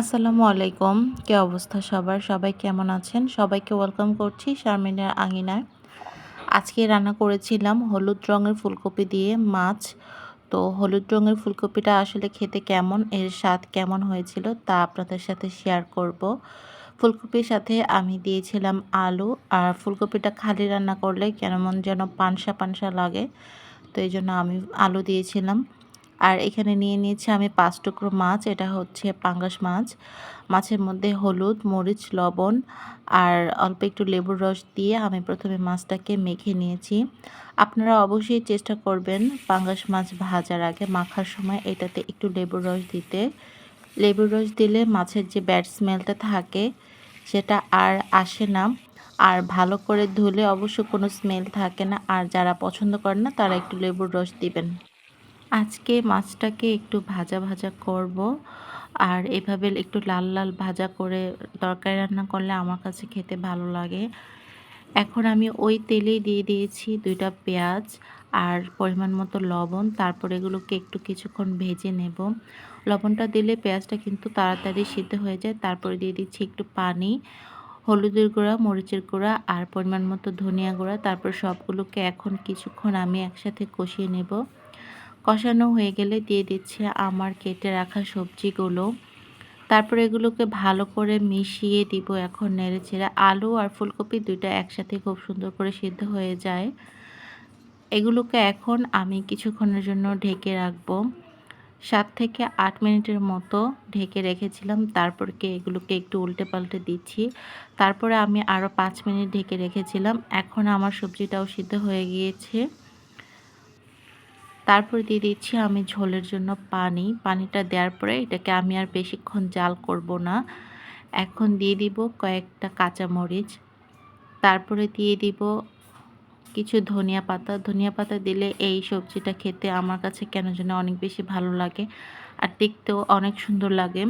আসসালামু আলাইকুম। কি অবস্থা সবার? সবাই কেমন আছেন? সবাইকে ওয়েলকাম করছি শারমিনের আঙিনায়। আজকে রান্না করেছিলাম হলুদ রঙের ফুলকপি দিয়ে মাছ। তো হলুদ রঙের ফুলকপিটা আসলে খেতে কেমন? এর স্বাদ কেমন হয়েছিল তা আপনাদের সাথে শেয়ার করব। ফুলকপির সাথে আমি দিয়েছিলাম আলু আর ফুলকপিটা খালি রান্না করলে কেমন যেন পানসা পানসা লাগে। তো এই জন্য আমি আলু দিয়েছিলাম। আর এখানে নিয়ে নিয়েছি আমি পাঁচ টুকরো মাছ, এটা হচ্ছে পাঙ্গাস মাছ। মাছের মধ্যে হলুদ, মরিচ, লবণ আর অল্প একটু লেবুর রস দিয়ে আমি প্রথমে মাছটাকে মেখে নিয়েছি। আপনারা অবশ্যই চেষ্টা করবেন পাঙ্গাস মাছ ভাজার আগে মাখার সময় এটাতে একটু লেবুর রস দিতে। লেবুর রস দিলে মাছের যে ব্যাড স্মেলটা থাকে সেটা আর আসে না। আর ভালো করে ধুলে অবশ্য কোনো স্মেল থাকে না। আর যারা পছন্দ করেন না, তারা একটু লেবুর রস দিবেন। আজকে মাছটাকে একটু ভাজা ভাজা করব। আর এভাবে একটু লাল লাল ভাজা করে তরকারি রান্না করলে আমার কাছে খেতে ভালো লাগে। এখন আমি ওই তেলেই দিয়ে দিয়েছি দুইটা পেঁয়াজ আর পরিমাণ মতো লবণ। তারপর এগুলোকে একটু কিছুক্ষণ ভেজে নেব। লবণটা দিলে পেঁয়াজটা কিন্তু তাড়াতাড়ি সিদ্ধ হয়ে যায়। তারপরে দিয়ে দিচ্ছি একটু পানি, হলুদের গুঁড়া, মরিচের গুঁড়া আর পরিমাণ মতো ধনিয়া গুঁড়া। তারপর সবগুলোকে এখন কিছুক্ষণ আমি একসাথে কষিয়ে নেব। কষানো হয়ে গেলে দিয়ে দিচ্ছে আমার কেটে রাখা সবজিগুলো। তারপর এগুলোকে ভালো করে মিশিয়ে দিব এখন নেড়ে ছেড়ে আলু আর ফুলকপি দুইটা একসাথে খুব সুন্দর করে সিদ্ধ হয়ে যায়। এগুলোকে এখন আমি কিছুক্ষণের জন্য ঢেকে রাখব। সাত থেকে আট মিনিটের মতো ঢেকে রেখেছিলাম। তারপরকে এগুলোকে একটু উল্টে পাল্টে দিচ্ছি। তারপরে আমি আরও পাঁচ মিনিট ঢেকে রেখেছিলাম। এখন আমার সবজিটাও সিদ্ধ হয়ে গিয়েছে। তারপর দিয়ে দিচ্ছি আমি ঝোলের জন্য পানি। পানিটা দেওয়ার পরে এটাকে আমি আর বেশিক্ষণ জাল করব না। এখন দিয়ে দিব কয়েকটা কাঁচা মরিচ তারপরে দিয়ে দিব কিছু ধনিয়া পাতা। ধনিয়া পাতা দিলে এই সবজিটা খেতে আমার কাছে কেন যেন অনেক বেশি ভালো লাগে। আর দেখতেও অনেক সুন্দর লাগে।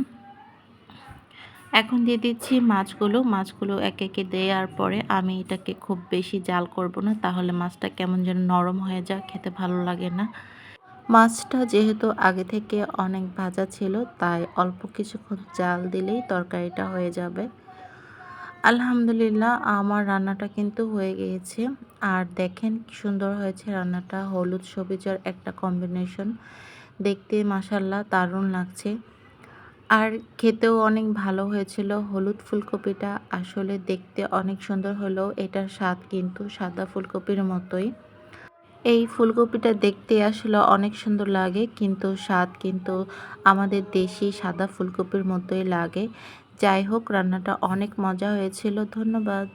এখন দিয়ে দিচ্ছি মাছগুলো। মাছগুলো এক একে দেওয়ার পরে আমি এটাকে খুব বেশি জাল করব না। তাহলে মাছটা কেমন যেন নরম হয়ে যায় খেতে ভালো লাগে না। মাছটা যেহেতু আগে থেকে অনেক ভাজা ছিল, তাই অল্প কিছুক্ষণ জাল দিলেই তরকারিটা হয়ে যাবে। আলহামদুলিল্লাহ, আমার রান্নাটা কিন্তু হয়ে গিয়েছে। আর দেখেন সুন্দর হয়েছে রান্নাটা। হলুদ সবুজের একটা কম্বিনেশন দেখতে মাসাল্লাহ দারুণ লাগছে। আর খেতেও অনেক ভালো হয়েছিল। হলুদ ফুলকপিটা আসলে দেখতে অনেক সুন্দর হলেও এটার স্বাদ কিন্তু সাদা ফুলকপির মতোই। এই ফুলকপিটা দেখতে আসলে অনেক সুন্দর লাগে, কিন্তু স্বাদ কিন্তু আমাদের দেশি সাদা ফুলকপির মতোই লাগে। যাই হোক, রান্নাটা অনেক মজা হয়েছিল। ধন্যবাদ।